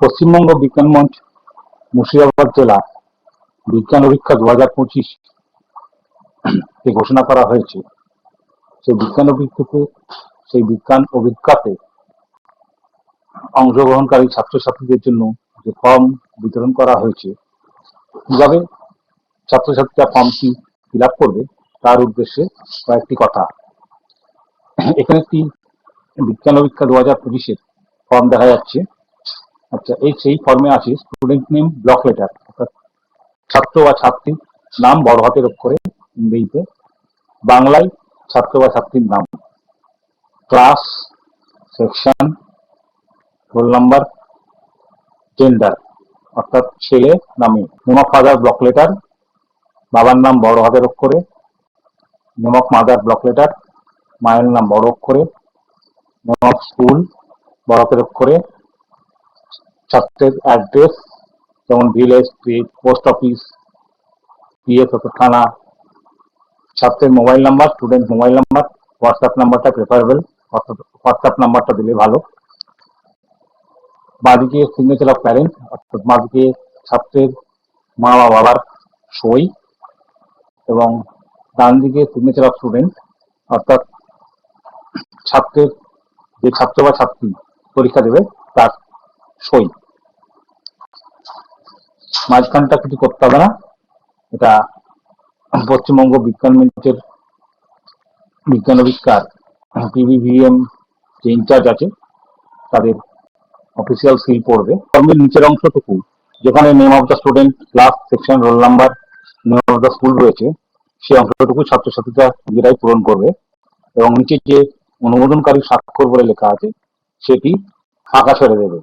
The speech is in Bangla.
পশ্চিমবঙ্গ বিজ্ঞান মঞ্চ, মুর্শিদাবাদ জেলা বিজ্ঞান অভিক্ষা দু হাজার পঁচিশ ঘোষণা করা হয়েছে। সেই বিজ্ঞান অভিক্ষেপে সেই বিজ্ঞান অভিজ্ঞাতে অংশগ্রহণকারী ছাত্রছাত্রীদের জন্য যে ফর্ম বিতরণ করা হয়েছে, কীভাবে ছাত্রছাত্রীরা ফর্মটি ফিল আপ করবে, তার উদ্দেশ্যে কয়েকটি কথা। এখানে একটি বিজ্ঞান অভিক্ষা দু হাজার পঁচিশের ফর্ম দেখা যাচ্ছে। আচ্ছা এই সেই ফর্মে আছে স্টুডেন্ট নেম ব্লক লেটার অর্থাৎ ছাত্র বা ছাত্রীর নাম বড় হাতের অক্ষরে ইংরেজিতে, বাংলায় ছাত্র বা ছাত্রীর নাম class section roll number gender অর্থাৎ ছেলে নামে name of father block letter বাবার নাম বড় হাতের অক্ষরে name of mother block letter মায়ের নাম বড় অক্ষরে নেম অফ স্কুল বড় হাতের অক্ষরে ছাত্রের অ্যাড্রেস যেমন village street post office PS অর্থাৎ থানা ছাত্রের mobile number student mobile number WhatsApp নাম্বারটা প্রেফারেবল হোয়াটসঅ্যাপ নাম্বারটা দিলে ভালো। বাঁদিকে সিগনেচার অফ প্যারেন্ট অর্থাৎ বাঁদিকে ছাত্রের মা বা বাবার সই এবং ডান দিকে সিগনেচার অফ স্টুডেন্ট অর্থাৎ ছাত্রের যে ছাত্র বা ছাত্রী পরীক্ষা দেবে, তার সই। মাঝখানটা কিছু করতে হবে না। এটা পশ্চিমবঙ্গ বিজ্ঞান মঞ্চের বিজ্ঞান অভিজ্ঞার পিভিভিএম যে ইনচার্জ আছে, তাদের অফিসিয়াল সিল পড়বে। ফর্মের নিচের অংশটুকু, যেখানে name of the student class section roll number name of the school রয়েছে, সেই অংশটুকু ছাত্রছাত্রীরা নিজেরাই পূরণ করবে। এবং নিচে যে অনুমোদনকারী স্বাক্ষর বলে লেখা আছে, সেটি ফাঁকা ছেড়ে দেবে।